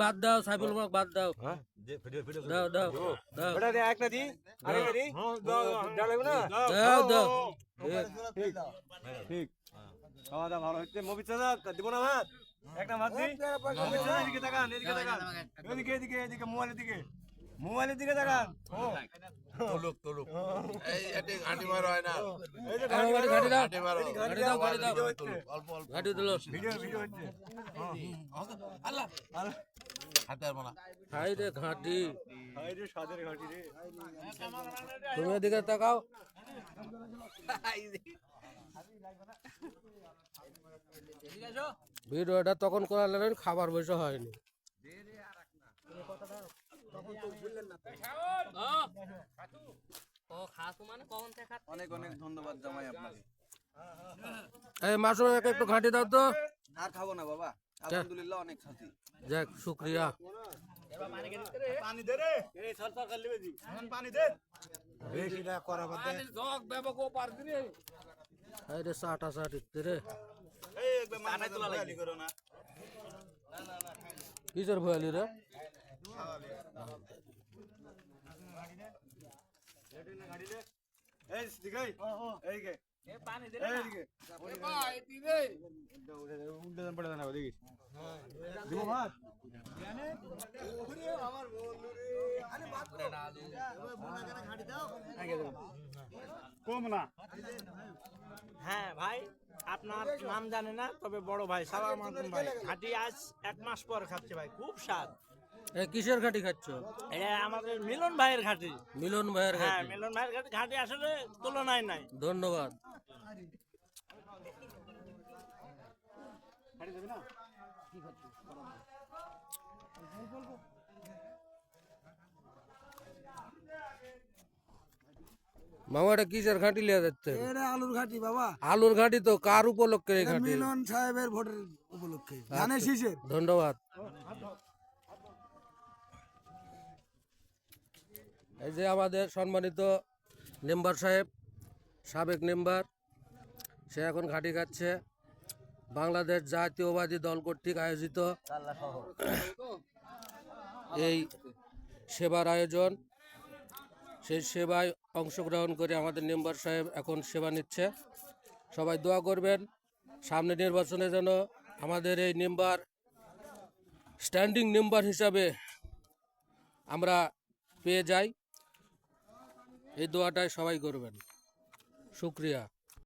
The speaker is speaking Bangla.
বাদ দাও সাইফুল হক বাদ দাও। দাও দাও দাও। দাও দাও ঠিক। খাওয়া দাওয়া ভালো হচ্ছে। মুভি চাঁদা দিব না ভাত? একটা ভাত দিই এদিকে তাকান এদিকে তাকান। এদিকে এদিকে এদিকে মোবাইলের দিকে। মোবাইলের দিকে তাকান। ও। তুলুক তুলুক। এই এটি ঘাঁটি মারো হয় না? এই যে গাড়ি গাড়ি দাও ঘাঁটি দাও। গাড়ি দাও তুলুক অল্প অল্প। গাড়ি দিল ভিডিও ভিডিও হচ্ছে। আল্লাহ মানা ঘাটি। ঘাটি রে। তুমি এদিকে তাকাও। ভিডিওটা তখন করা করালেন খাবার বসে হয়নি। অনেক অনেক ধন্যবাদ জামাই আপনাকে। এই মাসুম একটু ঘাঁটি দাও তো। আর খাব না বাবা। আলহামদুলিল্লাহ অনেক খাচ্ছি যাক শুক্রিয়া। পানি দে রে এই সরকার কাল লিবে দি। পানি দে বেশিটা করা বাদ দে জগ দেব পার দিরে এই রে সাটা সাটি রে। এই একবার মাথায় তোলা লাগি কিসের ভয়ালি রে কম না। হ্যাঁ ভাই আপনার নাম জানে না তবে বড় ভাই সালাম আলাইকুম ভাই। ঘাটি আজ এক মাস পর খাচ্ছে ভাই খুব স্বাদ। কিসের ঘাটি খাচ্ছ? এটা আমাদের মিলন ভাইয়ের ঘাটি। মিলন ভাইয়ের হ্যাঁ মিলন ভাইয়ের ঘাটি ঘাটি আসলে তুলনায় নাই। ধন্যবাদ। মামা এটা কিসের ঘাটি লিয়া যাচ্ছে? এটা আলুর ঘাটি বাবা। আলুর ঘাটি তো কার উপলক্ষে এই ঘাটি? মিলন সাহেবের ভোটের উপলক্ষে ধানের শীষের। ধন্যবাদ। এই যে আমাদের সম্মানিত মেম্বার সাহেব সাবেক মেম্বার সে এখন ঘাটি খাচ্ছে। বাংলাদেশ জাতীয়বাদী দল কর্তৃক আয়োজিত এই সেবার আয়োজন। সেই সেবায় অংশগ্রহণ করে আমাদের মেম্বার সাহেব এখন সেবা নিচ্ছে। সবাই দোয়া করবেন, সামনে নির্বাচনে যেন আমাদের এই মেম্বার স্ট্যান্ডিং মেম্বার হিসাবে আমরা পেয়ে যাই। এই দোয়াটাই সবাই করবেন। শুক্রিয়া।